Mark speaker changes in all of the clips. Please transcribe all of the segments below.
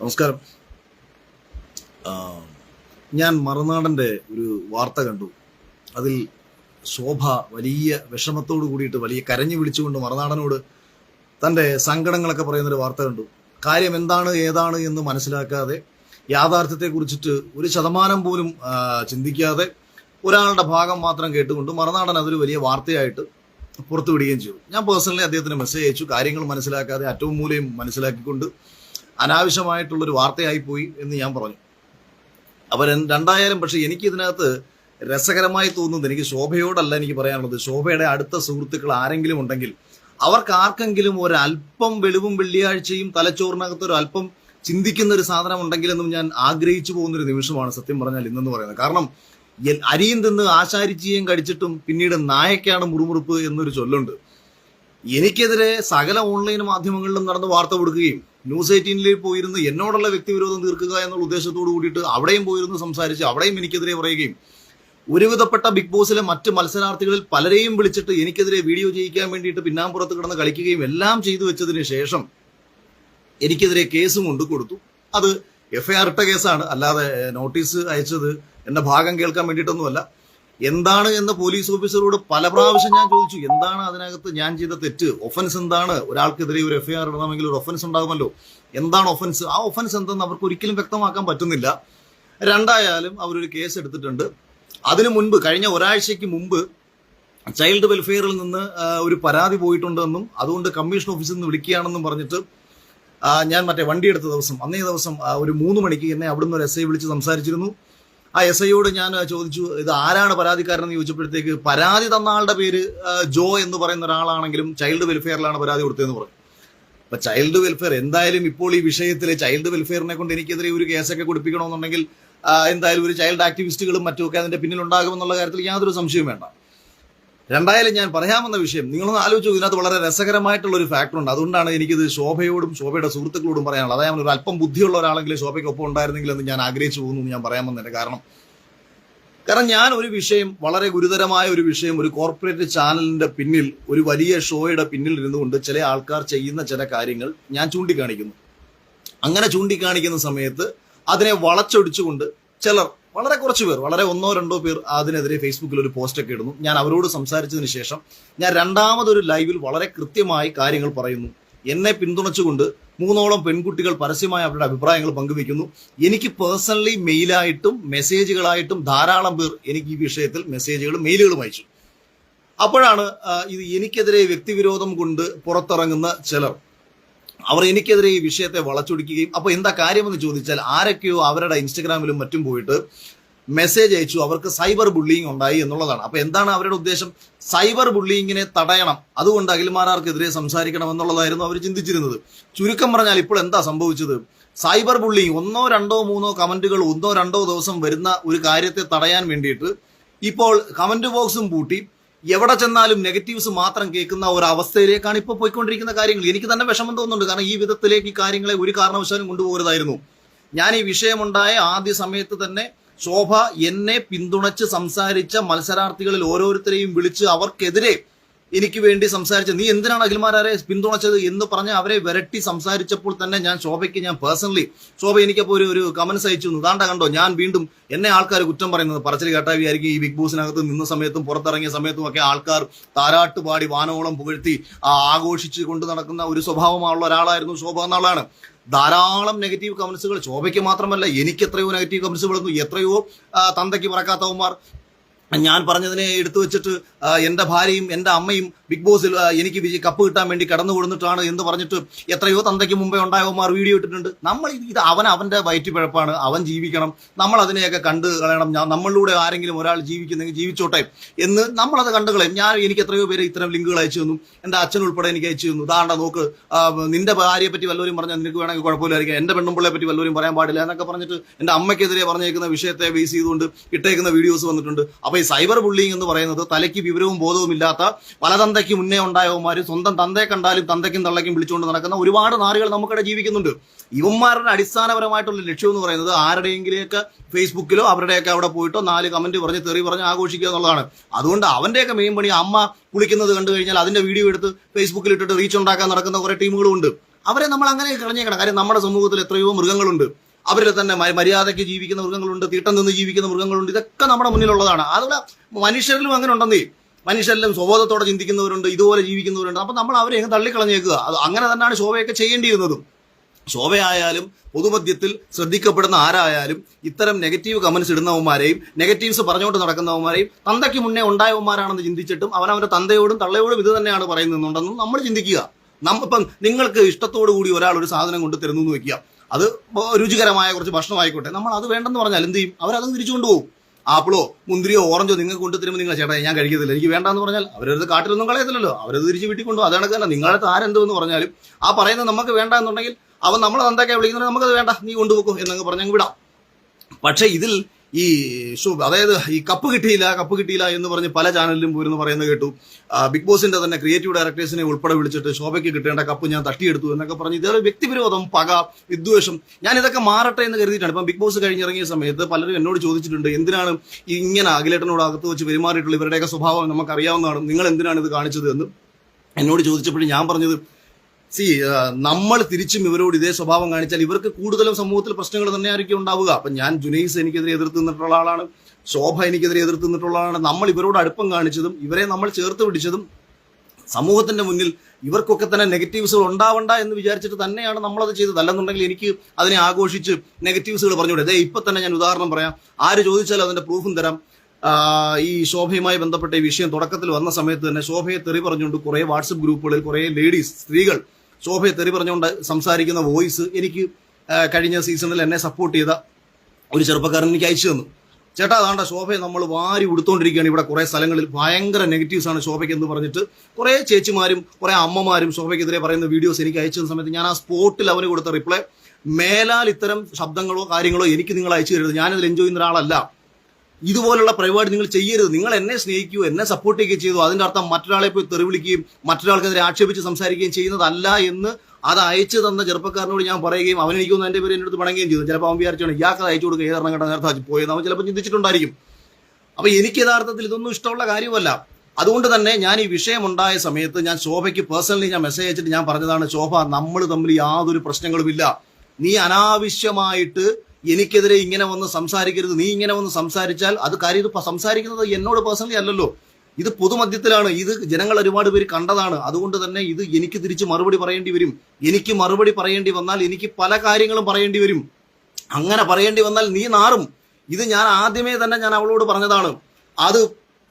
Speaker 1: നമസ്കാരം. ഞാൻ മറുനാടന്റെ ഒരു വാർത്ത കണ്ടു. അതിൽ ശോഭ വലിയ വിഷമത്തോട് കൂടിയിട്ട് വലിയ കരഞ്ഞു വിളിച്ചുകൊണ്ട് മറുനാടനോട് തന്റെ സങ്കടങ്ങളൊക്കെ പറയുന്നൊരു വാർത്ത കണ്ടു. കാര്യം എന്താണ് ഏതാണ് എന്ന് മനസ്സിലാക്കാതെ യാഥാർത്ഥ്യത്തെ കുറിച്ചിട്ട് ഒരു ശതമാനം പോലും ചിന്തിക്കാതെ ഒരാളുടെ ഭാഗം മാത്രം കേട്ടുകൊണ്ട് മറുനാടൻ അതൊരു വലിയ വാർത്തയായിട്ട് പുറത്തുവിടുകയും ചെയ്തു. ഞാൻ പേഴ്സണലി അദ്ദേഹത്തിന് മെസ്സേജ് അയച്ചു. കാര്യങ്ങൾ മനസ്സിലാക്കാതെ അറ്റവും മൂലയും മനസ്സിലാക്കിക്കൊണ്ട് അനാവശ്യമായിട്ടുള്ളൊരു വാർത്തയായിപ്പോയി എന്ന് ഞാൻ പറഞ്ഞു. അപ്പോൾ രണ്ടായാലും പക്ഷെ എനിക്ക് ഇതിനകത്ത് രസകരമായി തോന്നുന്നത് എനിക്ക് ശോഭയോടല്ല എനിക്ക് പറയാനുള്ളത്. ശോഭയുടെ അടുത്ത സുഹൃത്തുക്കൾ ആരെങ്കിലും ഉണ്ടെങ്കിൽ അവർക്ക് ആർക്കെങ്കിലും ഒരല്പം വെളിവും വെള്ളിയാഴ്ചയും തലച്ചോറിനകത്ത് ഒരു അല്പം ചിന്തിക്കുന്ന ഒരു സാധനം ഉണ്ടെങ്കിലെന്നും ഞാൻ ആഗ്രഹിച്ചു പോകുന്ന ഒരു നിമിഷമാണ് സത്യം പറഞ്ഞാൽ ഇന്നെന്ന് പറയുന്നത്. കാരണം അരിയും തിന്ന് ആശാരിച്ചിയും കടിച്ചിട്ടും പിന്നീട് നായക്കാണ് മുറുമുറുപ്പ് എന്നൊരു ചൊല്ലുണ്ട്. എനിക്കെതിരെ സകല ഓൺലൈൻ മാധ്യമങ്ങളിലും നടന്ന് വാർത്ത കൊടുക്കുകയും ന്യൂസ് എയ്റ്റീനിൽ പോയിരുന്ന് എന്നോടുള്ള വ്യക്തിവിരോധം തീർക്കുക എന്നുള്ള ഉദ്ദേശത്തോട് കൂടിയിട്ട് അവിടെയും പോയിരുന്ന് സംസാരിച്ച് അവിടെയും എനിക്കെതിരെ പറയുകയും ഒരുവിധപ്പെട്ട ബിഗ് ബോസിലെ മറ്റ് മത്സരാർത്ഥികളിൽ പലരെയും വിളിച്ചിട്ട് എനിക്കെതിരെ വീഡിയോ ചെയ്യിക്കാൻ വേണ്ടിയിട്ട് പിന്നാമ്പുറത്ത് കിടന്ന് കളിക്കുകയും എല്ലാം ചെയ്തു വെച്ചതിന് ശേഷം എനിക്കെതിരെ കേസും കൊണ്ട് കൊടുത്തു. അത് എഫ്ഐആർ ഇട്ട കേസാണ്. അല്ലാതെ നോട്ടീസ് അയച്ചത് എന്റെ ഭാഗം കേൾക്കാൻ വേണ്ടിയിട്ടൊന്നുമല്ല. എന്താണ് എന്ന് പോലീസ് ഓഫീസറോട് പല പ്രാവശ്യം ഞാൻ ചോദിച്ചു എന്താണ് അതിനകത്ത് ഞാൻ ചെയ്ത തെറ്റ്? ഒഫൻസ് എന്താണ്? ഒരാൾക്കെതിരെ ഒരു എഫ്ഐആർ ഇടണമെങ്കിൽ ഒരു ഒഫൻസ് ഉണ്ടാകുമല്ലോ. എന്താണ് ഒഫൻസ് ആ ഒഫൻസ് എന്തെന്ന് അവർക്ക് ഒരിക്കലും വ്യക്തമാക്കാൻ പറ്റുന്നില്ല. രണ്ടായാലും അവരൊരു കേസ് എടുത്തിട്ടുണ്ട്. അതിനു മുൻപ് കഴിഞ്ഞ ഒരാഴ്ചയ്ക്ക് മുമ്പ് ചൈൽഡ് വെൽഫെയറിൽ നിന്ന് ഒരു പരാതി പോയിട്ടുണ്ടെന്നും അതുകൊണ്ട് കമ്മീഷൻ ഓഫീസിൽ നിന്ന് വിളിക്കുകയാണെന്നും പറഞ്ഞിട്ട് ഞാൻ മറ്റേ വണ്ടി എടുത്ത ദിവസം അന്നേ ദിവസം ഒരു മൂന്ന് മണിക്ക് എന്നെ അവിടുന്ന് ഒരു എസ് ഐ വിളിച്ച് സംസാരിച്ചിരുന്നു. ആ എസ് ഐയോട് ഞാൻ ചോദിച്ചു ഇത് ആരാണ് പരാതിക്കാരനെന്ന് ചോദിച്ചപ്പോഴത്തേക്ക് പരാതി തന്ന ആളുടെ പേര് ജോ എന്ന് പറയുന്ന ഒരാളാണെങ്കിലും ചൈൽഡ് വെൽഫെയറിലാണ് പരാതി കൊടുത്തതെന്ന് പറഞ്ഞു. അപ്പൊ ചൈൽഡ് വെൽഫെയർ എന്തായാലും ഇപ്പോൾ ഈ വിഷയത്തിൽ ചൈൽഡ് വെൽഫെയറിനെ കൊണ്ട് എനിക്കെതിരെ ഒരു കേസൊക്കെ കൊടുപ്പിക്കണമെന്നുണ്ടെങ്കിൽ എന്തായാലും ഒരു ചൈൽഡ് ആക്ടിവിസ്റ്റുകളും മറ്റുമൊക്കെ അതിന്റെ പിന്നിലുണ്ടാകുമെന്നുള്ള കാര്യത്തിൽ യാതൊരു സംശയവും വേണ്ട. രണ്ടായാലും ഞാൻ പറയാമെന്ന വിഷയം. നിങ്ങളൊന്ന് ആലോചിച്ചു ഇതിനകത്ത് വളരെ രസകരമായിട്ടുള്ള ഒരു ഫാക്ടർ ഉണ്ട്. അതുകൊണ്ടാണ് എനിക്കിത് ശോഭയോടും ശോഭയുടെ സുഹൃത്തുക്കളോടും പറയാനുള്ളത്. അതായത് ഒരു അല്പം ബുദ്ധിയുള്ള ഒരാളെങ്കിലും ശോഭയ്ക്ക് ഒപ്പം ഉണ്ടായിരുന്നെങ്കിൽ എന്ന് ഞാൻ ആഗ്രഹിച്ചു പോകുന്നു ഞാൻ പറയാമെന്നതിന്റെ കാരണം. കാരണം ഞാൻ ഒരു വിഷയം വളരെ ഗുരുതരമായ ഒരു വിഷയം ഒരു കോർപ്പറേറ്റ് ചാനലിന്റെ പിന്നിൽ ഒരു വലിയ ഷോയുടെ പിന്നിൽ ഇരുന്നുകൊണ്ട് ചില ആൾക്കാർ ചെയ്യുന്ന ചില കാര്യങ്ങൾ ഞാൻ ചൂണ്ടിക്കാണിക്കുന്നു. അങ്ങനെ ചൂണ്ടിക്കാണിക്കുന്ന സമയത്ത് അതിനെ വളച്ചൊടിച്ചുകൊണ്ട് ചിലർ വളരെ കുറച്ച് പേർ വളരെ ഒന്നോ രണ്ടോ പേർ അതിനെതിരെ ഫേസ്ബുക്കിൽ ഒരു പോസ്റ്റ് ഒക്കെ ഇടുന്നു. ഞാൻ അവരോട് സംസാരിച്ചതിന് ശേഷം ഞാൻ രണ്ടാമതൊരു ലൈവിൽ വളരെ കൃത്യമായി കാര്യങ്ങൾ പറയുന്നു. എന്നെ പിന്തുണച്ചുകൊണ്ട് മൂന്നോളം പെൺകുട്ടികൾ പരസ്യമായി അവരുടെ അഭിപ്രായങ്ങൾ പങ്കുവെക്കുന്നു എനിക്ക് പേഴ്സണലി മെയിലായിട്ടും മെസ്സേജുകളായിട്ടും ധാരാളം പേർ എനിക്ക് ഈ വിഷയത്തിൽ മെസ്സേജുകളും മെയിലുകളും അയച്ചു. അപ്പോഴാണ് ഇത് എനിക്കെതിരെ വ്യക്തിവിരോധം കൊണ്ട് പുറത്തിറങ്ങുന്ന ചിലർ. അവർ എനിക്കെതിരെ ഈ വിഷയത്തെ വളച്ചൊടിക്കുകയും അപ്പോൾ എന്താ കാര്യമെന്ന് ചോദിച്ചാൽ ആരൊക്കെയോ അവരുടെ ഇൻസ്റ്റഗ്രാമിലും മറ്റും പോയിട്ട് മെസ്സേജ് അയച്ചു അവർക്ക് സൈബർ ബുള്ളിങ് ഉണ്ടായി എന്നുള്ളതാണ്. അപ്പൊ എന്താണ് അവരുടെ ഉദ്ദേശം? സൈബർ ബുള്ളിങ്ങിനെ തടയണം. അതുകൊണ്ട് അഖിൽമാരാർക്കെതിരെ സംസാരിക്കണം എന്നുള്ളതായിരുന്നു അവർ ചിന്തിച്ചിരുന്നത്. ചുരുക്കം പറഞ്ഞാൽ ഇപ്പോൾ എന്താ സംഭവിച്ചത്? സൈബർ ബുള്ളിങ് ഒന്നോ രണ്ടോ മൂന്നോ കമന്റുകൾ ഒന്നോ രണ്ടോ ദിവസം വരുന്ന ഒരു കാര്യത്തെ തടയാൻ വേണ്ടിയിട്ട് ഇപ്പോൾ കമന്റ് ബോക്സും പൂട്ടി എവിടെ ചെന്നാലും നെഗറ്റീവ്സ് മാത്രം കേൾക്കുന്ന ഒരു അവസ്ഥയിലേക്കാണ് ഇപ്പോൾ പോയിക്കൊണ്ടിരിക്കുന്ന കാര്യങ്ങൾ. എനിക്ക് തന്നെ വിഷമം തോന്നുന്നുണ്ട്. കാരണം ഈ വിധത്തിലേക്ക് ഈ കാര്യങ്ങളെ ഒരു കാരണവശാലും കൊണ്ടുപോകരുതായിരുന്നു. ഞാൻ ഈ വിഷയമുണ്ടായ ആദ്യ സമയത്ത് തന്നെ ശോഭ എന്നെ പിന്തുണച്ച് സംസാരിച്ച മത്സരാർത്ഥികളിൽ ഓരോരുത്തരെയും വിളിച്ച് അവർക്കെതിരെ എനിക്ക് വേണ്ടി സംസാരിച്ച നീ എന്തിനാണ് അഖിൽമാരെ പിന്തുണച്ചത് എന്ന് പറഞ്ഞ് അവരെ വിരട്ടി സംസാരിച്ചപ്പോൾ തന്നെ ഞാൻ ശോഭയ്ക്ക് ഞാൻ പേഴ്സണലി ശോഭ എനിക്കപ്പോൾ ഒരു ഒരു കമൻസ് അയച്ചു. താണ്ട കണ്ടോ? ഞാൻ വീണ്ടും എന്നെ ആൾക്കാർ കുറ്റം പറയുന്നത് പറച്ചിൽ കേട്ടാവിയായിരിക്കും. ഈ ബിഗ് ബോസിനകത്ത് നിന്ന സമയത്തും പുറത്തിറങ്ങിയ സമയത്തും ഒക്കെ ആൾക്കാർ താരാട്ട് പാടി വാനോളം പുകഴ്ത്തി ആഘോഷിച്ച് കൊണ്ട് നടക്കുന്ന ഒരു സ്വഭാവമുള്ള ഒരാളായിരുന്നു ശോഭ എന്നുള്ളതാണ്. ധാരാളം നെഗറ്റീവ് കമൻസുകൾ ശോഭയ്ക്ക് മാത്രമല്ല എനിക്ക് എത്രയോ നെഗറ്റീവ് കമൻസുകൾ എത്രയോ തന്തയ്ക്ക് പറക്കാത്തവന്മാർ ഞാൻ പറഞ്ഞതിനെ എടുത്തു വെച്ചിട്ട് എന്റെ ഭാര്യയും എന്റെ അമ്മയും ബിഗ് ബോസിൽ എനിക്ക് വിജയ് കപ്പ് കിട്ടാൻ വേണ്ടി കടന്നു കൊടുത്തിട്ടാണ് എന്ന് പറഞ്ഞിട്ട് എത്രയോ തന്തയ്ക്ക് മുമ്പേ ഉണ്ടായവന്മാർ വീഡിയോ ഇട്ടിട്ടുണ്ട്. നമ്മൾ ഇത് അവൻ അവന്റെ വയറ്റുപിഴപ്പാണ് അവൻ ജീവിക്കണം. നമ്മൾ അതിനെയൊക്കെ കണ്ടു കളയണം. നമ്മളിലൂടെ ആരെങ്കിലും ഒരാൾ ജീവിക്കുന്നെങ്കിൽ ജീവിച്ചോട്ടെ എന്ന് നമ്മളത് കണ്ടു കളയും. ഞാൻ എനിക്ക് എത്രയോ പേര് ഇത്തരം ലിങ്കുകൾ അയച്ചു തന്നു. എന്റെ അച്ഛൻ ഉൾപ്പെടെ എനിക്ക് അയച്ചു തന്നു. ഉദാഹരണം നോക്ക് നിന്റെ ഭാര്യയെ പറ്റി വല്ലവരും പറഞ്ഞാൽ നിനക്ക് വേണമെങ്കിൽ കുഴപ്പമില്ലായിരിക്കും. എന്റെ പെണ്ണുമ്പിളെ പറ്റി വല്ലവരും പറയാൻ പാടില്ല എന്നൊക്കെ പറഞ്ഞിട്ട് എന്റെ അമ്മയ്ക്കെതിരെ പറഞ്ഞേക്കുന്ന വിഷയത്തെ ബേസ് ചെയ്തുകൊണ്ട് ഇട്ടേക്കുന്ന വീഡിയോസ് വന്നിട്ടുണ്ട്. അപ്പോൾ ഈ സൈബർ ബുള്ളിങ് എന്ന് പറയുന്നത് തലയ്ക്ക് വിവരവും ബോധവും ഇല്ലാത്ത പല തന്തയ്ക്ക് മുന്നേ ഉണ്ടായവന്മാര് സ്വന്തം തന്തയെ കണ്ടാലും തന്തയ്ക്കും തള്ളയ്ക്കും വിളിച്ചുകൊണ്ട് നടക്കുന്ന ഒരുപാട് നാറുകൾ നമുക്കിടെ ജീവിക്കുന്നുണ്ട്. ഇവന്മാരുടെ അടിസ്ഥാനപരമായിട്ടുള്ള ലക്ഷ്യം എന്ന് പറയുന്നത് ആരുടെയെങ്കിലേക്ക് ഫേസ്ബുക്കിലോ അവരുടെയൊക്കെ അവിടെ പോയിട്ടോ നാല് കമന്റ് പറഞ്ഞ് തെറി പറഞ്ഞ് ആഘോഷിക്കുക എന്നുള്ളതാണ്. അതുകൊണ്ട് അവന്റെയൊക്കെ മെയിൻ പണി അമ്മ കുളിക്കുന്നത് കണ്ടു കഴിഞ്ഞാൽ അതിന്റെ വീഡിയോ എടുത്ത് ഫേസ്ബുക്കിൽ ഇട്ടിട്ട് റീച്ച് ഉണ്ടാക്കാൻ നടക്കുന്ന കുറെ ടീമുകളുണ്ട് അവരെ നമ്മൾ അങ്ങനെ കളഞ്ഞേക്കണം കാര്യം നമ്മുടെ സമൂഹത്തിൽ എത്രയോ മൃഗങ്ങളുണ്ട്. അവരിൽ തന്നെ മര്യാദയ്ക്ക് ജീവിക്കുന്ന മൃഗങ്ങളുണ്ട് തീട്ടം നിന്ന് ജീവിക്കുന്ന മൃഗങ്ങളുണ്ട്. ഇതൊക്കെ നമ്മുടെ മുന്നിലുള്ളതാണ്. അതുകൊണ്ട് മനുഷ്യരിലും അങ്ങനെ ഉണ്ടെന്നേ. മനുഷ്യരിലും സ്വബോധത്തോടെ ചിന്തിക്കുന്നവരുണ്ട് ഇതുപോലെ ജീവിക്കുന്നവരുണ്ട്. അപ്പം നമ്മൾ അവരെ അങ്ങ് തള്ളിക്കളഞ്ഞേക്കുക. അത് അങ്ങനെ തന്നെയാണ് ശോഭയൊക്കെ ചെയ്യേണ്ടിയിരുന്നതും. ശോഭയായാലും പൊതുമധ്യത്തിൽ ശ്രദ്ധിക്കപ്പെടുന്ന ആരായാലും ഇത്തരം നെഗറ്റീവ് കമന്റ്സ് ഇടുന്നവന്മാരെയും നെഗറ്റീവ്സ് പറഞ്ഞുകൊണ്ട് നടക്കുന്നവന്മാരെയും തന്തയ്ക്ക് മുന്നേ ഉണ്ടായവന്മാരാണെന്ന് ചിന്തിച്ചിട്ടും അവനവന്റെ തന്തയോടും തള്ളയോടും ഇത് തന്നെയാണ് പറയുന്നുണ്ടെന്നും നമ്മൾ ചിന്തിക്കുക. നമ്മ ഇപ്പം നിങ്ങൾക്ക് ഇഷ്ടത്തോടു കൂടി ഒരാൾ ഒരു സാധനം കൊണ്ട് തരുന്നു എന്ന് വെക്കുക. അത് രുചികരമായ കുറച്ച് ഭക്ഷണം ആയിക്കോട്ടെ. നമ്മൾ അത് വേണ്ടെന്ന് പറഞ്ഞാൽ എന്ത് ചെയ്യും? അവരത് തിരിച്ചു കൊണ്ടുപോകും ആപ്പിളോ മുന്തിരിയോ ഓറഞ്ചോ നിങ്ങൾക്ക് കൊണ്ടു തരുമ്പോൾ നിങ്ങൾ ചേട്ടാ ഞാൻ കഴിക്കത്തില്ല. എനിക്ക് വേണ്ടാന്ന് പറഞ്ഞാൽ അവരത് കാട്ടിലൊന്നും കളയത്തില്ലല്ലോ. അവരത് തിരിച്ച് വീട്ടിൽ കൊണ്ടുപോകും അതാണ് തന്നെ നിങ്ങളുടെ ആരെന്തെന്ന് പറഞ്ഞാലും ആ പറയുന്നത് നമുക്ക് വേണ്ട എന്നുണ്ടെങ്കിൽ അവൻ നമ്മളെ തന്തൊക്കെ വിളിക്കുന്നത് നമുക്കത് വേണ്ട. നീ കൊണ്ടുപോക്കും എന്നങ്ങ് പറഞ്ഞങ്ങ് വിടാം. പക്ഷേ ഇതിൽ ഈ ഷോ അതായത് ഈ കപ്പ് കിട്ടിയില്ല കപ്പ് കിട്ടിയില്ല എന്ന് പറഞ്ഞ് പല ചാനലിലും പോയിരുന്നു പറയുന്നത് കേട്ടു. ബിഗ് ബോസിന്റെ തന്നെ ക്രിയേറ്റീവ് ഡയറക്ടേഴ്സിനെ ഉൾപ്പെടെ വിളിച്ചിട്ട് ശോഭയ്ക്ക് കിട്ടേണ്ട കപ്പ് ഞാൻ തട്ടിയെടുത്തു എന്നൊക്കെ പറഞ്ഞ് ഇതേ വ്യക്തിവിരോധം പക വിദ്വേഷം. ഞാൻ ഇതൊക്കെ മാറട്ടെ എന്ന് കരുതിയിട്ടാണ്. ഇപ്പം ബിഗ് ബോസ് കഴിഞ്ഞിറങ്ങിയ സമയത്ത് പലരും എന്നോട് ചോദിച്ചിട്ടുണ്ട് എന്തിനാണ് ഇങ്ങനെ അഖിലേട്ടനോട് അകത്ത് വെച്ച് പെരുമാറിയിട്ടുള്ള ഇവരുടെയൊക്കെ സ്വഭാവം നമുക്ക് അറിയാവുന്നതാണ് നിങ്ങൾ എന്തിനാണ് ഇത് കാണിച്ചത് എന്ന് എന്നോട് ചോദിച്ചപ്പോഴും ഞാൻ പറഞ്ഞത് സി നമ്മൾ തിരിച്ചും ഇവരോട് ഇതേ സ്വഭാവം കാണിച്ചാൽ ഇവർക്ക് കൂടുതലും സമൂഹത്തിൽ പ്രശ്നങ്ങൾ തന്നെയായിരിക്കും ഉണ്ടാവുക. അപ്പൊ ഞാൻ ജുനൈസ് എനിക്കെതിരെ എതിർത്ത് നിന്നിട്ടുള്ള ആളാണ്. ശോഭ എനിക്കെതിരെ എതിർത്ത് നിന്നിട്ടുള്ള ആളാണ്. നമ്മൾ ഇവരോട് അടുപ്പം കാണിച്ചതും ഇവരെ നമ്മൾ ചേർത്ത് പിടിച്ചതും സമൂഹത്തിന്റെ മുന്നിൽ ഇവർക്കൊക്കെ തന്നെ നെഗറ്റീവ്സുകൾ ഉണ്ടാവണ്ട എന്ന് വിചാരിച്ചിട്ട് തന്നെയാണ് നമ്മളത് ചെയ്തത്. അല്ലെന്നുണ്ടെങ്കിൽ എനിക്ക് അതിനെ ആഘോഷിച്ച് നെഗറ്റീവ്സുകൾ പറഞ്ഞുകൂടെ? അതെ ഇപ്പൊ തന്നെ ഞാൻ ഉദാഹരണം പറയാം. ആര് ചോദിച്ചാലും അതിന്റെ പ്രൂഫും തരാം. ഈ ശോഭയുമായി ബന്ധപ്പെട്ട ഈ വിഷയം തുടക്കത്തിൽ വന്ന സമയത്ത് തന്നെ ശോഭയെ തെറി പറഞ്ഞുകൊണ്ട് കുറെ വാട്സപ്പ് ഗ്രൂപ്പുകളിൽ കുറെ ലേഡീസ് സ്ത്രീകൾ ശോഭയെ തെറി പറഞ്ഞുകൊണ്ട് സംസാരിക്കുന്ന വോയിസ് എനിക്ക് കഴിഞ്ഞ സീസണിൽ എന്നെ സപ്പോർട്ട് ചെയ്ത ഒരു ചെറുപ്പക്കാരൻ എനിക്ക് അയച്ചു തന്നു. ചേട്ടാ അതാണ്ട ശോഭയെ നമ്മൾ വാരി ഉടുത്തോണ്ടിരിക്കുകയാണ്. ഇവിടെ കുറെ സ്ഥലങ്ങളിൽ ഭയങ്കര നെഗറ്റീവ്സ് ആണ് ശോഭയ്ക്ക് എന്ന് പറഞ്ഞിട്ട്. കുറെ ചേച്ചിമാരും കുറെ അമ്മമാരും ശോഭയ്ക്കെതിരെ പറയുന്ന വീഡിയോസ് എനിക്ക് അയച്ചു തന്ന സമയത്ത് ഞാൻ ആ സ്പോട്ടിൽ അവന് കൊടുത്ത റിപ്ലൈ മേലാൽ ഇത്തരം ശബ്ദങ്ങളോ കാര്യങ്ങളോ എനിക്ക് നിങ്ങൾ അയച്ചു തരരുത്. ഞാനിതിൽ എൻജോയ് ചെയ്യുന്ന ഒരാളല്ല. ഇതുപോലുള്ള പരിപാടി നിങ്ങൾ ചെയ്യരുത്. നിങ്ങൾ എന്നെ സ്നേഹിക്കുകയോ എന്നെ സപ്പോർട്ട് ചെയ്യുകയും ചെയ്തു അതിന്റെ അർത്ഥം മറ്റൊരാളെ പോയി തെറിവിളിക്കുകയും മറ്റൊരാൾക്കെതിരെ ആക്ഷേപിച്ച് സംസാരിക്കുകയും ചെയ്യുന്നതല്ല എന്ന് അത് അയച്ചു തന്ന ചെറുപ്പക്കാരനോട് ഞാൻ പറയുകയും അവൻ എനിക്കൊന്നും എന്റെ പേര് എന്റെ അടുത്ത് പണങ്ങുകയും ചെയ്തു. ചിലപ്പോൾ അവൻ വിചാരിച്ചാണ് ഇയാൾക്ക് അയച്ചു കൊടുക്കുക ഏതെണ്ണം കേട്ട നേരത്തെ പോയെന്ന് അവൻ ചിലപ്പോൾ ചിന്തിച്ചിട്ടുണ്ടായിരിക്കും. അപ്പോൾ എനിക്ക് യഥാർത്ഥത്തിൽ ഇതൊന്നും ഇഷ്ടമുള്ള കാര്യമല്ല. അതുകൊണ്ട് തന്നെ ഞാൻ ഈ വിഷയം ഉണ്ടായ സമയത്ത് ഞാൻ ശോഭയ്ക്ക് പേഴ്സണലി ഞാൻ മെസ്സേജ് അയച്ചിട്ട് ഞാൻ പറഞ്ഞതാണ് ശോഭ നമ്മൾ തമ്മിൽ യാതൊരു പ്രശ്നങ്ങളുമില്ല. നീ അനാവശ്യമായിട്ട് എനിക്കെതിരെ ഇങ്ങനെ വന്ന് സംസാരിക്കരുത് നീ ഇങ്ങനെ വന്ന് സംസാരിച്ചാൽ അത് കാര്യം ഇത് സംസാരിക്കുന്നത് എന്നോട് പേഴ്സണലി അല്ലല്ലോ. ഇത് പൊതുമധ്യത്തിലാണ്. ഇത് ജനങ്ങൾ ഒരുപാട് പേര് കണ്ടതാണ്. അതുകൊണ്ട് തന്നെ ഇത് എനിക്ക് തിരിച്ച് മറുപടി പറയേണ്ടി വരും. എനിക്ക് മറുപടി പറയേണ്ടി വന്നാൽ എനിക്ക് പല കാര്യങ്ങളും പറയേണ്ടി വരും. അങ്ങനെ പറയേണ്ടി വന്നാൽ നീ നാറും. ഇത് ഞാൻ ആദ്യമേ തന്നെ ഞാൻ അവളോട് പറഞ്ഞതാണ്. അത്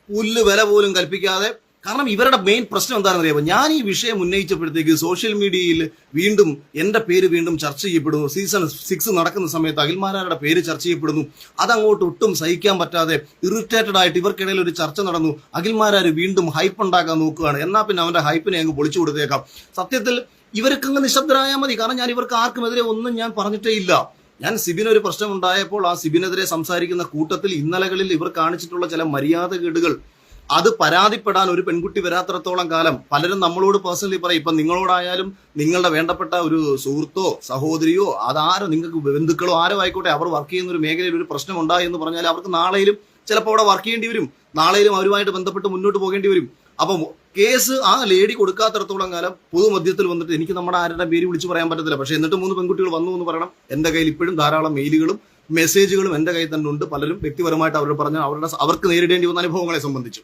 Speaker 1: പുല്ല് വില പോലും കൽപ്പിക്കാതെ കാരണം ഇവരുടെ മെയിൻ പ്രശ്നം എന്താണെന്ന് ഞാൻ ഈ വിഷയം ഉന്നയിച്ചപ്പോഴത്തേക്ക് സോഷ്യൽ മീഡിയയിൽ വീണ്ടും എന്റെ പേര് വീണ്ടും ചർച്ച ചെയ്യപ്പെടുന്നു. സീസൺ സിക്സ് നടക്കുന്ന സമയത്ത് അഖിൽമാരാരുടെ പേര് ചർച്ച ചെയ്യപ്പെടുന്നു. അതങ്ങോട്ട് ഒട്ടും സഹിക്കാൻ പറ്റാതെ ഇറിറ്റേറ്റഡ് ആയിട്ട് ഇവർക്കിടയിൽ ഒരു ചർച്ച നടന്നു. അഖിൽമാരാർ വീണ്ടും ഹൈപ്പ് ഉണ്ടാക്കാൻ നോക്കുകയാണ്. എന്നാ പിന്നെ അവന്റെ ഹൈപ്പിനെ അങ്ങ് പൊളിച്ചു കൊടുത്തേക്കാം. സത്യത്തിൽ ഇവർക്കങ്ങ് നിശബ്ദരായാൽ മതി. കാരണം ഞാൻ ഇവർക്ക് ആർക്കുമെതിരെ ഒന്നും ഞാൻ പറഞ്ഞിട്ടേ ഇല്ല. ഞാൻ സിബിന് ഒരു പ്രശ്നം ഉണ്ടായപ്പോൾ ആ സിബിനെതിരെ സംസാരിക്കുന്ന കൂട്ടത്തിൽ ഇന്നലകളിൽ ഇവർ കാണിച്ചിട്ടുള്ള ചില മര്യാദകേടുകൾ അത് പരാതിപ്പെടാൻ ഒരു പെൺകുട്ടി വരാത്രത്തോളം കാലം പലരും നമ്മളോട് പേഴ്സണലി പറയും ഇപ്പൊ നിങ്ങളോടായാലും നിങ്ങളുടെ വേണ്ടപ്പെട്ട ഒരു സുഹൃത്തോ സഹോദരിയോ അതാരോ നിങ്ങൾക്ക് ബന്ധുക്കളോ ആരോ ആയിക്കോട്ടെ അവർ വർക്ക് ചെയ്യുന്ന ഒരു മേഖലയിൽ ഒരു പ്രശ്നം ഉണ്ടായി എന്ന് പറഞ്ഞാൽ അവർക്ക് നാളെയും ചിലപ്പോൾ അവിടെ വർക്ക് ചെയ്യേണ്ടി വരും. നാളെയും അവരുമായിട്ട് ബന്ധപ്പെട്ട് മുന്നോട്ട് പോകേണ്ടി വരും. അപ്പം കേസ് ആ ലേഡി കൊടുക്കാത്തടത്തോളം കാലം പൊതുമധ്യത്തിൽ വന്നിട്ട് എനിക്ക് നമ്മുടെ ആരുടെ പേര് വിളിച്ചു പറയാൻ പറ്റത്തില്ല. പക്ഷെ എന്നിട്ട് മൂന്ന് പെൺകുട്ടികൾ വന്നു എന്ന് പറയണം. എന്റെ കയ്യിൽ ഇപ്പോഴും ധാരാളം മെയിലുകളും മെസ്സേജുകളും എന്റെ കയ്യിൽ തന്നെ ഉണ്ട്. പലരും വ്യക്തിപരമായിട്ട് അവർ പറഞ്ഞ അവരുടെ അവർക്ക് നേരിടേണ്ടി വന്ന അനുഭവങ്ങളെ സംബന്ധിച്ചു.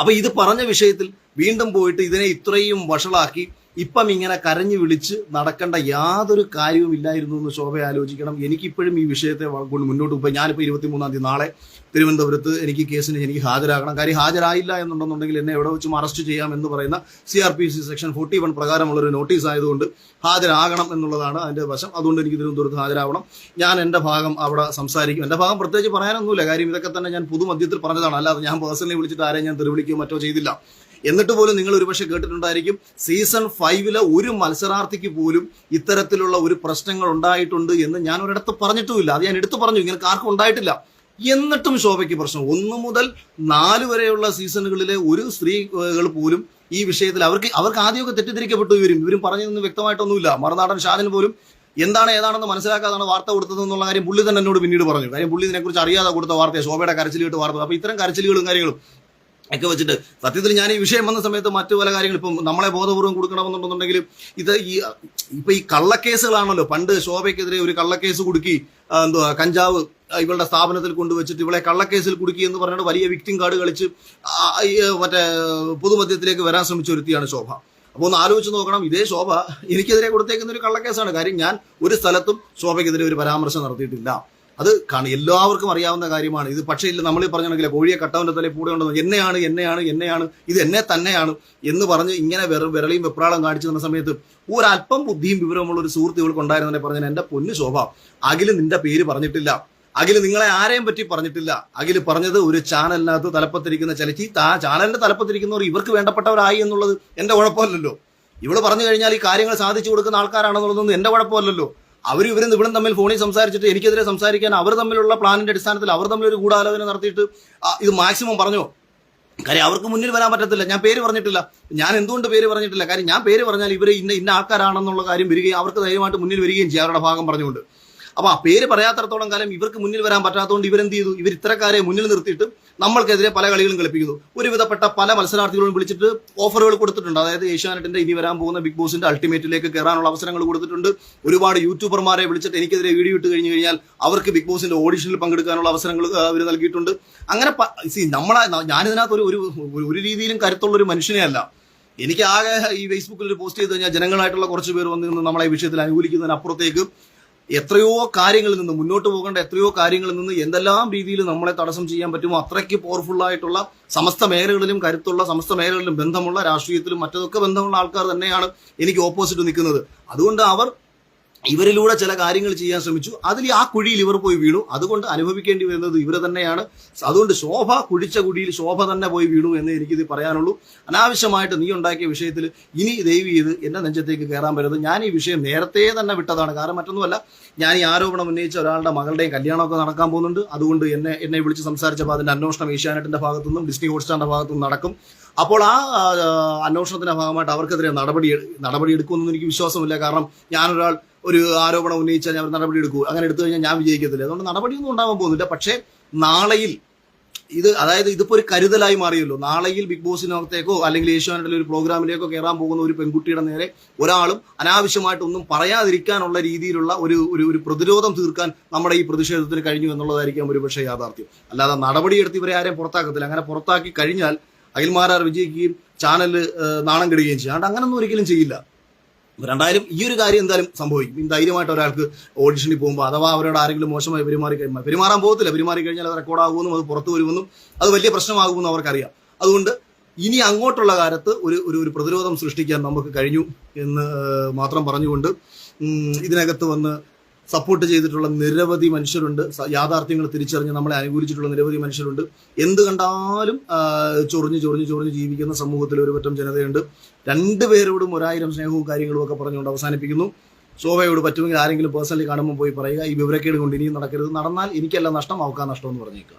Speaker 1: അപ്പൊ ഇത് പറഞ്ഞ വിഷയത്തിൽ വീണ്ടും പോയിട്ട് ഇതിനെ ഇത്രയും വഷളാക്കി ഇപ്പം ഇങ്ങനെ കരഞ്ഞു വിളിച്ച് നടക്കേണ്ട യാതൊരു കാര്യവും ഇല്ലായിരുന്നു എന്ന് ശോഭ ആലോചിക്കണം. എനിക്കിപ്പോഴും ഈ വിഷയത്തെ കൊണ്ട് മുന്നോട്ട് പോയി. ഞാനിപ്പോൾ ഇരുപത്തിമൂന്നാം തീയതി നാളെ തിരുവനന്തപുരത്ത് എനിക്ക് കേസിന് എനിക്ക് ഹാജരാകണം. കാര്യം ഹാജരായില്ല എന്നുണ്ടെന്നുണ്ടെങ്കിൽ എന്നെ എവിടെ വെച്ചും അറസ്റ്റ് ചെയ്യാം എന്ന് പറയുന്ന C R P C section forty one പ്രകാരമുള്ള ഒരു നോട്ടീസ് ആയതുകൊണ്ട് ഹാജരാകണം എന്നുള്ളതാണ് അതിന്റെ വശം. അതുകൊണ്ട് എനിക്ക് തിരുവനന്തപുരത്ത് ഹാജരാവണം. ഞാൻ എന്റെ ഭാഗം അവിടെ സംസാരിക്കും. എന്റെ ഭാഗം പ്രത്യേകിച്ച് പറയാനൊന്നുമില്ല. കാര്യം ഇതൊക്കെ തന്നെ ഞാൻ പുതുമധ്യത്തിൽ പറഞ്ഞതാണ്. അല്ലാതെ ഞാൻ പേഴ്സണലി വിളിച്ചിട്ട് ആരെയും ഞാൻ തെരുവിളിക്കുകയോ മറ്റോ ചെയ്തില്ല. എന്നിട്ട് പോലും നിങ്ങൾ ഒരുപക്ഷെ കേട്ടിട്ടുണ്ടായിരിക്കും സീസൺ ഫൈവിലെ ഒരു മത്സരാർത്ഥിക്ക് പോലും ഇത്തരത്തിലുള്ള ഒരു പ്രശ്നങ്ങൾ ഉണ്ടായിട്ടുണ്ട് എന്ന് ഞാൻ ഒരിടത്ത് പറഞ്ഞിട്ടുമില്ല. അത് ഞാൻ എടുത്തു പറഞ്ഞു. ഇങ്ങനെ ആർക്കും ഉണ്ടായിട്ടില്ല. എന്നിട്ടും ശോഭയ്ക്ക് പ്രശ്നം. ഒന്ന് മുതൽ നാല് വരെയുള്ള സീസണുകളിലെ ഒരു സ്ത്രീകൾ പോലും ഈ വിഷയത്തിൽ അവർക്ക് അവർക്ക് ആദ്യമൊക്കെ തെറ്റിദ്ധരിക്കപ്പെട്ടു ഇവരും. ഇവരും പറഞ്ഞതൊന്നും വ്യക്തമായിട്ടൊന്നുമില്ല. മറുനാടൻ ഷാനിൽ പോലും എന്താണ് ഏതാണെന്ന് മനസ്സിലാക്കാതാണ് വാർത്ത കൊടുത്തത് എന്നുള്ള കാര്യം പുള്ളി തന്നെ എന്നോട് പിന്നീട് പറഞ്ഞു. കാര്യം പുള്ളി ഇതിനെക്കുറിച്ച് അറിയാതെ കൊടുത്ത വാർത്തയാണ് ശോഭയുടെ കരച്ചിലിട്ട് വാർത്ത അപ്പൊ ഇത്തരം കരച്ചിലുകളും കാര്യങ്ങളും ഒക്കെ വെച്ചിട്ട് സത്യത്തിൽ ഞാൻ ഈ വിഷയം വന്ന സമയത്ത് മറ്റു പല കാര്യങ്ങൾ ഇപ്പം നമ്മളെ ബോധപൂർവം കൊടുക്കണമെന്നുണ്ടെന്നുണ്ടെങ്കിലും ഇത് ഈ ഇപ്പൊ ഈ കള്ളക്കേസുകളാണല്ലോ. പണ്ട് ശോഭയ്ക്കെതിരെ ഒരു കള്ളക്കേസ് കുടുക്കി എന്തുവാ കഞ്ചാവ് ഇവളുടെ സ്ഥാപനത്തിൽ കൊണ്ടുവച്ചിട്ട് ഇവളെ കള്ളക്കേസിൽ കുടുക്കി എന്ന് പറഞ്ഞിട്ട് വലിയ വിക്ടിം കാർഡ് കളിച്ച് മറ്റേ പൊതുമധ്യത്തിലേക്ക് വരാൻ ശ്രമിച്ച ഒരുത്തിയാണ് ശോഭ. അപ്പോൾ ഒന്ന് ആലോചിച്ച് നോക്കണം. ഇതേ ശോഭ എനിക്കെതിരെ കൊടുത്തേക്കുന്ന ഒരു കള്ളക്കേസാണ്. കാര്യം ഞാൻ ഒരു സ്ഥലത്തും ശോഭയ്ക്കെതിരെ ഒരു പരാമർശം നടത്തിയിട്ടില്ല. അത് കാണും. എല്ലാവർക്കും അറിയാവുന്ന കാര്യമാണ്. ഇത് പക്ഷേ ഇല്ല നമ്മൾ പറഞ്ഞിട്ടുണ്ടെങ്കിൽ കോഴിയെ കട്ടവന്റെ തലയിൽ കൂടെ ഉണ്ടെന്ന് എന്നെയാണ് എന്നെയാണ് എന്നെയാണ് ഇത് എന്നെ തന്നെയാണ് എന്ന് പറഞ്ഞ് ഇങ്ങനെ വെറു വിരളിയും വെപ്രാളം കാണിച്ചു തന്ന സമയത്ത് ഒരല്പം ബുദ്ധിയും വിവരമുള്ള ഒരു സുഹൃത്ത് ഇവൾക്ക് ഉണ്ടായിരുന്നെ പറഞ്ഞാൽ എന്റെ പൊന്നു ശോഭ അഖിൽ നിന്റെ പേര് പറഞ്ഞിട്ടില്ല. അഖിൽ നിങ്ങളെ ആരെയും പറ്റി പറഞ്ഞിട്ടില്ല. അഖിൽ പറഞ്ഞത് ഒരു ചാനലിനകത്ത് തലപ്പത്തിരിക്കുന്ന ചലച്ചി ആ ചാനലിന്റെ തലപ്പത്തിരിക്കുന്നവർ ഇവർക്ക് വേണ്ടപ്പെട്ടവരായി എന്നുള്ളത് എന്റെ കുഴപ്പമല്ലല്ലോ. ഇവൾ പറഞ്ഞു കഴിഞ്ഞാൽ ഈ കാര്യങ്ങൾ സാധിച്ചു കൊടുക്കുന്ന ആൾക്കാരാണെന്നുള്ളതൊന്നും എന്റെ കുഴപ്പമല്ലല്ലോ. അവർ ഇവരും ഇവരും തമ്മിൽ ഫോണിൽ സംസാരിച്ചിട്ട് എനിക്കെതിരെ സംസാരിക്കാൻ അവർ തമ്മിലുള്ള പ്ലാനിന്റെ അടിസ്ഥാനത്തിൽ അവർ തമ്മിൽ ഒരു ഗൂഢാലോചന നടത്തിയിട്ട് ഇത് മാക്സിമം പറഞ്ഞോ? കാര്യം അവർക്ക് മുന്നിൽ വരാൻ പറ്റത്തില്ല. ഞാൻ പേര് പറഞ്ഞിട്ടില്ല. ഞാൻ എന്തുകൊണ്ട് പേര് പറഞ്ഞിട്ടില്ല? കാര്യം ഞാൻ പേര് പറഞ്ഞാൽ ഇവർ ഇന്ന ഇന്ന ആൾക്കാരാണെന്നുള്ള കാര്യം വരികയും അവർക്ക് ധൈര്യമായിട്ട് മുന്നിൽ വരികയും ചെയ്യും അവരുടെ ഭാഗം പറഞ്ഞുകൊണ്ട്. അപ്പൊ ആ പേര് പറയാത്തടത്തോളം കാലം ഇവർക്ക് മുന്നിൽ വരാൻ പറ്റാത്തതുകൊണ്ട് ഇവരെന്ത് ചെയ്തു? ഇവർ ഇത്തരക്കാരെ മുന്നിൽ നിർത്തിയിട്ട് നമ്മൾക്കെതിരെ പല കളികളും കളിപ്പിക്കുന്നു. ഒരുവിധപ്പെട്ട പല മത്സരാർത്ഥികളും വിളിച്ചിട്ട് ഓഫറുകൾ കൊടുത്തിട്ടുണ്ട്. അതായത് ഏഷ്യാനെറ്റിന്റെ ഇനി വരാൻ പോകുന്ന ബിഗ് ബോസിന്റെ അൾട്ടിമേറ്റിലേക്ക് കയറാനുള്ള അവസരങ്ങൾ കൊടുത്തിട്ടുണ്ട്. ഒരുപാട് യൂട്യൂബർമാരെ വിളിച്ചിട്ട് എനിക്കെതിരെ വീഡിയോ ഇട്ട് കഴിഞ്ഞു കഴിഞ്ഞാൽ അവർക്ക് ബിഗ് ബോസിന്റെ ഓഡിഷനിൽ പങ്കെടുക്കാനുള്ള അവസരങ്ങൾ അവർ നൽകിയിട്ടുണ്ട്. അങ്ങനെ സി നമ്മളെ ഞാനിതിനകത്ത് ഒരു ഒരു രീതിയിലും കരുത്തുള്ള ഒരു മനുഷ്യനെ അല്ല. എനിക്ക് ആകെ ഈ ഫേസ്ബുക്കിൽ ഒരു പോസ്റ്റ് ചെയ്ത് കഴിഞ്ഞാൽ ജനങ്ങളായിട്ടുള്ള കുറച്ച് പേർ വന്ന് നമ്മളെ ഈ വിഷയത്തിൽ അനുകൂലിക്കുന്നതിനപ്പുറത്തേക്ക് എത്രയോ കാര്യങ്ങളിൽ നിന്ന് മുന്നോട്ട് പോകേണ്ട എത്രയോ കാര്യങ്ങളിൽ നിന്ന് എന്തെല്ലാം രീതിയിൽ നമ്മളെ തടസ്സം ചെയ്യാൻ പറ്റുമോ അത്രയ്ക്ക് പവർഫുൾ ആയിട്ടുള്ള സമസ്ത മേഖലകളിലും കരുത്തുള്ള സമസ്ത മേഖലകളിലും ബന്ധമുള്ള രാഷ്ട്രീയത്തിലും മറ്റതൊക്കെ ബന്ധമുള്ള ആൾക്കാർ തന്നെയാണ് എനിക്ക് ഓപ്പോസിറ്റ് നിൽക്കുന്നത്. അതുകൊണ്ട് അവർ ഇവരിലൂടെ ചില കാര്യങ്ങൾ ചെയ്യാൻ ശ്രമിച്ചു. അതിൽ ആ കുഴിയിൽ ഇവർ പോയി വീണു. അതുകൊണ്ട് അനുഭവിക്കേണ്ടി വരുന്നത് ഇവർ തന്നെയാണ്. അതുകൊണ്ട് ശോഭ കുഴിച്ച കുഴിയിൽ ശോഭ തന്നെ പോയി വീണു എന്ന് എനിക്കിത് പറയാനുള്ളൂ. അനാവശ്യമായിട്ട് നീ ഉണ്ടാക്കിയ വിഷയത്തിൽ ഇനി ദയവ് ചെയ്ത് എന്റെ നെഞ്ചത്തേക്ക് കയറാൻ വരുന്നത് ഞാൻ ഈ വിഷയം നേരത്തെ തന്നെ വിട്ടതാണ്. കാരണം മറ്റൊന്നുമല്ല ഞാൻ ഈ ആരോപണം ഉന്നയിച്ച ഒരാളുടെ മകളുടെയും കല്യാണമൊക്കെ നടക്കാൻ പോകുന്നുണ്ട്. അതുകൊണ്ട് എന്നെ എന്നെ വിളിച്ച് സംസാരിച്ചപ്പോൾ അതിന്റെ അന്വേഷണം ഏഷ്യാനെറ്റിന്റെ ഭാഗത്തുനിന്നും ഡിസ്നി ഹോട്ട്സ്റ്റാറിന്റെ ഭാഗത്തുനിന്നും നടക്കും. അപ്പോൾ ആ അന്വേഷണത്തിന്റെ ഭാഗമായിട്ട് അവർക്കെതിരെ നടപടി നടപടി എടുക്കുമെന്നൊന്നും എനിക്ക് വിശ്വാസമില്ല. കാരണം ഞാനൊരാൾ ഒരു ആരോപണം ഉന്നയിച്ചാൽ ഞാൻ നടപടി എടുക്കൂ. അങ്ങനെ എടുത്തു കഴിഞ്ഞാൽ ഞാൻ വിജയിക്കത്തില്ല. അതുകൊണ്ട് നടപടിയൊന്നും ഉണ്ടാവാൻ പോകുന്നില്ല. പക്ഷേ നാളെയിൽ ഇത് അതായത് ഇതിപ്പോ ഒരു കരുതലായി മാറിയല്ലോ. നാളെയിൽ ബിഗ് ബോസിനകത്തേക്കോ അല്ലെങ്കിൽ ഏഷ്യാനെറ്റിലെ ഒരു പ്രോഗ്രാമിലേക്കോ കയറാൻ പോകുന്ന ഒരു പെൺകുട്ടിയുടെ നേരെ ഒരാളും അനാവശ്യമായിട്ടൊന്നും പറയാതിരിക്കാനുള്ള രീതിയിലുള്ള ഒരു ഒരു ഒരു പ്രതിരോധം തീർക്കാൻ നമ്മുടെ ഈ പ്രതിഷേധത്തിന് കഴിഞ്ഞു എന്നുള്ളതായിരിക്കാം ഒരുപക്ഷെ യാഥാർത്ഥ്യം. അല്ലാതെ നടപടിയെടുത്ത് ഇവരെ ആരെയും പുറത്താക്കത്തില്ല. അങ്ങനെ പുറത്താക്കി കഴിഞ്ഞാൽ അഖിൽമാരാർ വിജയിക്കുകയും ചാനൽ നാണം കെടുകയും ചെയ്യും. അതുകൊണ്ട് അങ്ങനൊന്നും ഒരിക്കലും ചെയ്യില്ല. രണ്ടായാലും ഈ ഒരു കാര്യം എന്തായാലും സംഭവിക്കും. ധൈര്യമായിട്ട് ഒരാൾക്ക് ഓഡിഷനിൽ പോകുമ്പോൾ അഥവാ അവരോട് ആരെങ്കിലും മോശമായി പെരുമാറി കഴിഞ്ഞാൽ പെരുമാറാൻ പോകത്തില്ല. പെരുമാറി കഴിഞ്ഞാൽ അത് റെക്കോർഡാകുമെന്നും അത് പുറത്തു വരുമെന്നും അത് വലിയ പ്രശ്നമാകുമെന്നും അവർക്കറിയാം. അതുകൊണ്ട് ഇനി അങ്ങോട്ടുള്ള കാലത്ത് ഒരു ഒരു ഒരു പ്രതിരോധം സൃഷ്ടിക്കാൻ നമുക്ക് കഴിഞ്ഞു എന്ന് മാത്രം പറഞ്ഞുകൊണ്ട് ഇതിനകത്ത് വന്ന് സപ്പോർട്ട് ചെയ്തിട്ടുള്ള നിരവധി മനുഷ്യരുണ്ട്. യാഥാർത്ഥ്യങ്ങൾ തിരിച്ചറിഞ്ഞ് നമ്മളെ അനുകൂലിച്ചിട്ടുള്ള നിരവധി മനുഷ്യരുണ്ട്. എന്ത് കണ്ടാലും ചൊറിഞ്ഞ് ചൊറിഞ്ഞ് ചൊറിഞ്ഞ് ജീവിക്കുന്ന സമൂഹത്തിൽ ഒരു പറ്റം ജനതയുണ്ട്. രണ്ടുപേരോടും ഒരായിരം സ്നേഹവും കാര്യങ്ങളും ഒക്കെ പറഞ്ഞുകൊണ്ട് അവസാനിപ്പിക്കുന്നു. ശോഭയോട് പറ്റുമെങ്കിൽ ആരെങ്കിലും പേഴ്സണലി കാണുമ്പോൾ പോയി പറയുക. ഈ വിവരക്കേട് കൊണ്ട് ഇനിയും നടക്കരുത്. നടന്നാൽ എനിക്കല്ല നഷ്ടം അവക്കാ നഷ്ടം എന്ന് പറഞ്ഞേക്കുക.